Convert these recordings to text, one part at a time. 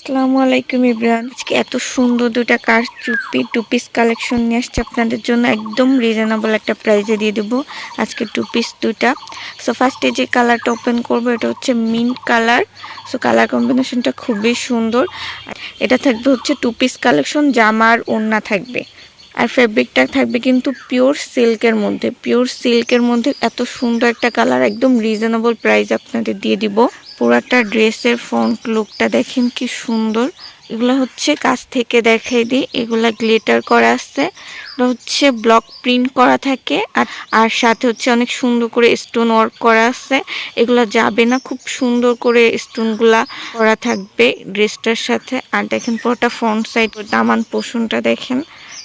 আসসালামু আলাইকুম ইব্রান। আজকে এত সুন্দর দুটা কার চুপি টু পিস কালেকশন নিয়ে আসছে আপনাদের জন্য। একদম রিজনেবল একটা প্রাইসে দিয়ে দেবো আজকে টু পিস দুটা সো ফার্স্টে যে কালারটা ওপেন করব, এটা হচ্ছে মিন্ট কালার সো কালার কম্বিনেশনটা খুবই সুন্দর। এটা থাকবে হচ্ছে টু পিস কালেকশন জামার ওড়না থাকবে। আর ফেব্রিকটা থাকবে কিন্তু পিওর সিল্কের মধ্যে। পিওর সিল্কের মধ্যে এত সুন্দর একটা কালার একদম রিজনেবল প্রাইস আপনাদের দিয়ে দিব। পুরাটা ড্রেসের ফ্রন্ট লুকটা দেখেন কি সুন্দর। এগুলো হচ্ছে কাছ থেকে দেখাই দিই, এগুলা গ্লিটার করা আছে। হচ্ছে ব্লক প্রিন্ট করা থাকে আর আর সাথে হচ্ছে অনেক সুন্দর করে স্টোন ওয়ার্ক করা আছে। এগুলো যাবে না, খুব সুন্দর করে স্টোনগুলা করা থাকবে ড্রেসটার সাথে। আর দেখেন পুরোটা ফ্রন্ট সাইড দামান পোষণটা দেখেন।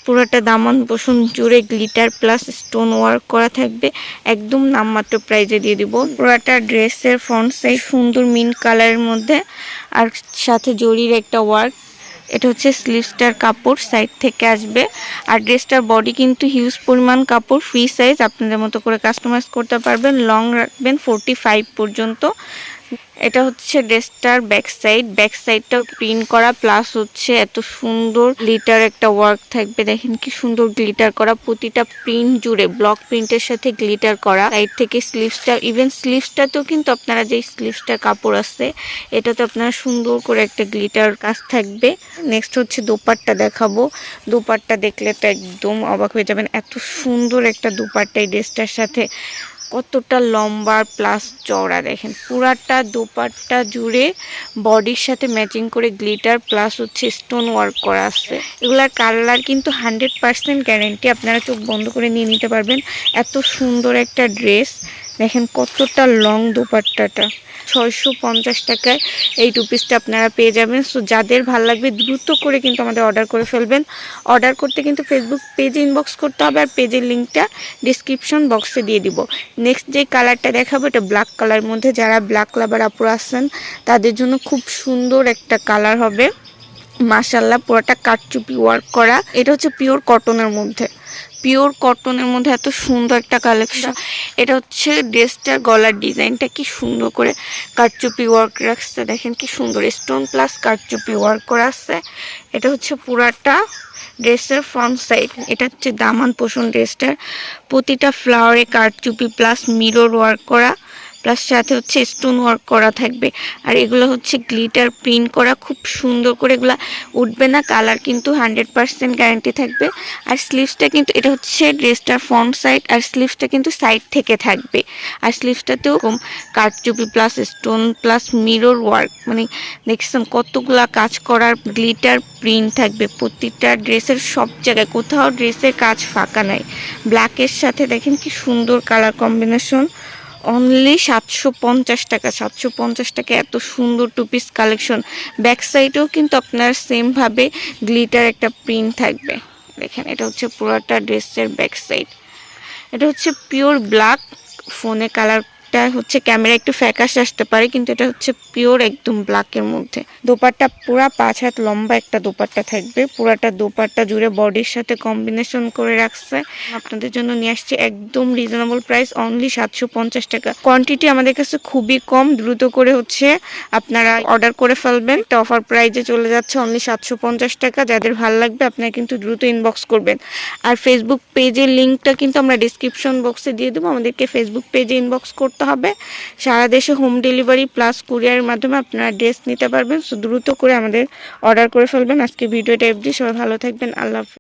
পুরোটা দামান বসুন জুড়ে গ্লিটার প্লাস স্টোন ওয়ার্ক করা থাকবে। একদম নামমাত্র প্রাইজে দিয়ে দিব। পুরোটা ড্রেসের ফ্রন্ট সাইড সুন্দর মিন কালারের মধ্যে আর সাথে জরির একটা ওয়ার্ক এটা হচ্ছে স্লিভসটার কাপড় সাইড থেকে আসবে। আর ড্রেসটার বডি কিন্তু হিউজ পরিমাণ কাপড় ফ্রি সাইজ আপনাদের মতো করে কাস্টমাইজ করতে পারবেন। লং রাখবেন ফোরটি ফাইভ পর্যন্ত। এটা হচ্ছে ড্রেসটার ব্যাক সাইড ব্যাক সাইডটাও প্রিন্ট করা, প্লাস হচ্ছে এত সুন্দর গ্লিটার একটা ওয়ার্ক থাকবে। দেখেন কি সুন্দর গ্লিটার করা, প্রতিটা প্রিন্ট জুড়ে, ব্লক প্রিন্টের সাথে গ্লিটার করা। সাইড থেকে স্লিভসটা, ইভেন স্লিভসটাতেও কিন্তু আপনারা যে স্লিভসটা কাপড় আছে, এটাতে আপনারা সুন্দর করে একটা গ্লিটার কাজ থাকবে। নেক্সট হচ্ছে দোপাট্টা দেখাবো। দোপাট্টা দেখলে তো একদম অবাক হয়ে যাবেন। এত সুন্দর একটা দোপাট্টা এই ড্রেসটার সাথে। কতটা লম্বা প্লাস চওড়া দেখেন। পুরাটা দোপাট্টা জুড়ে বডির সাথে ম্যাচিং করে গ্লিটার প্লাস হচ্ছে স্টোন ওয়ার্ক করা আছে। এগুলার কালার কিন্তু হান্ড্রেড পার্সেন্ট গ্যারেন্টি আপনারা চোখ বন্ধ করে নিয়ে নিতে পারবেন। এত সুন্দর একটা ড্রেস দেখেন কতটা লং দোপাট্টাটা। ছয়শো পঞ্চাশ টাকায় এই টু পিসটা আপনারা পেয়ে যাবেন। সো যাদের ভালো লাগবে দ্রুত করে কিন্তু আমাদের অর্ডার করে ফেলবেন। অর্ডার করতে কিন্তু ফেসবুক পেজে ইনবক্স করতে হবে আর পেজের লিঙ্কটা ডিসক্রিপশন বক্সে দিয়ে দিব। নেক্সট যে কালারটা দেখাবো, এটা ব্ল্যাক কালার মধ্যে যারা ব্ল্যাক লাভার আপুর আসছেন তাদের জন্য খুব সুন্দর একটা কালার হবে। মাসাল্লাহ পুরোটা কাটচুপি ওয়ার্ক করা। এটা হচ্ছে পিওর কটনের মধ্যে। পিওর কটনের মধ্যে এত সুন্দর একটা কালেকশন এটা হচ্ছে ড্রেসটার গলার ডিজাইনটা কি সুন্দর করে কারচুপি ওয়ার্ক রাখছে। দেখেন কি সুন্দর স্টোন প্লাস কারচুপি ওয়ার্ক করা আছে। এটা হচ্ছে পুরাটা ড্রেসের ফ্রন্ট সাইড এটা হচ্ছে দামান পোষণ ড্রেসটার। প্রতিটা ফ্লাওয়ারে কারচুপি প্লাস মিরর ওয়ার্ক করা। প্লাস সাথে হচ্ছে স্টোন ওয়ার্ক করা থাকবে। আর এগুলো হচ্ছে গ্লিটার প্রিন্ট করা, খুব সুন্দর করে এগুলো উঠবে না কালার কিন্তু হান্ড্রেড পারসেন্ট গ্যারান্টি থাকবে। আর স্লিভসটা কিন্তু, এটা হচ্ছে ড্রেসটার ফ্রন্ট সাইড আর স্লিভসটা কিন্তু সাইড থেকে থাকবে। আর স্লিভসটাতেও কম কাঠচুপি plus stone plus mirror work মানে দেখছেন কতগুলা কাজ করার গ্লিটার প্রিন্ট থাকবে। প্রতিটা ড্রেসের সব জায়গায়, কোথাও ড্রেসের কাজ ফাঁকা নাই। ব্ল্যাকের সাথে দেখেন কি সুন্দর কালার কম্বিনেশন অনলি সাতশো পঞ্চাশ টাকা, সাতশো পঞ্চাশ টাকা, এত সুন্দর টু পিস কালেকশন ব্যাক সাইডেও কিন্তু আপনার সেমভাবে গ্লিটার একটা প্রিন্ট থাকবে। দেখেন, এটা হচ্ছে পুরোটা ড্রেসের ব্যাক সাইড এটা হচ্ছে পিওর ব্ল্যাক ফোনে কালার এটা হচ্ছে ক্যামেরা একটু ফ্যাকাশ আসতে পারে, কিন্তু এটা হচ্ছে পিওর একদম ব্ল্যাকের মধ্যে। দোপাট্টা পুরা পাঁচ হাত লম্বা একটা দোপাট্টা থাকবে। পুরাটা দোপাট্টা জুড়ে বডির সাথে কম্বিনেশন করে রাখছে। আপনাদের জন্য নিয়ে আসছে একদম রিজনেবল প্রাইস অনলি সাতশো পঞ্চাশ টাকা। কোয়ান্টিটি আমাদের কাছে খুবই কম, দ্রুত করে হচ্ছে আপনারা অর্ডার করে ফেলবেন। একটা অফার প্রাইজে চলে যাচ্ছে অনলি সাতশো পঞ্চাশ টাকা। যাদের ভালো লাগবে, আপনারা কিন্তু দ্রুত ইনবক্স করবেন। আর ফেসবুক পেজের লিঙ্কটা কিন্তু আমরা ডিসক্রিপশন বক্সে দিয়ে দেবো। আমাদেরকে ফেসবুক পেজে ইনবক্স করতে হবে। সারা দেশে হোম ডেলিভারি প্লাস কুরিয়ারের মাধ্যমে আপনারা ড্রেস নিতে পারবেন। সো দ্রুত করে আমাদের অর্ডার করে ফেলবেন। আজকে ভিডিওটা এফডি সবাই ভালো থাকবেন। আল্লাহ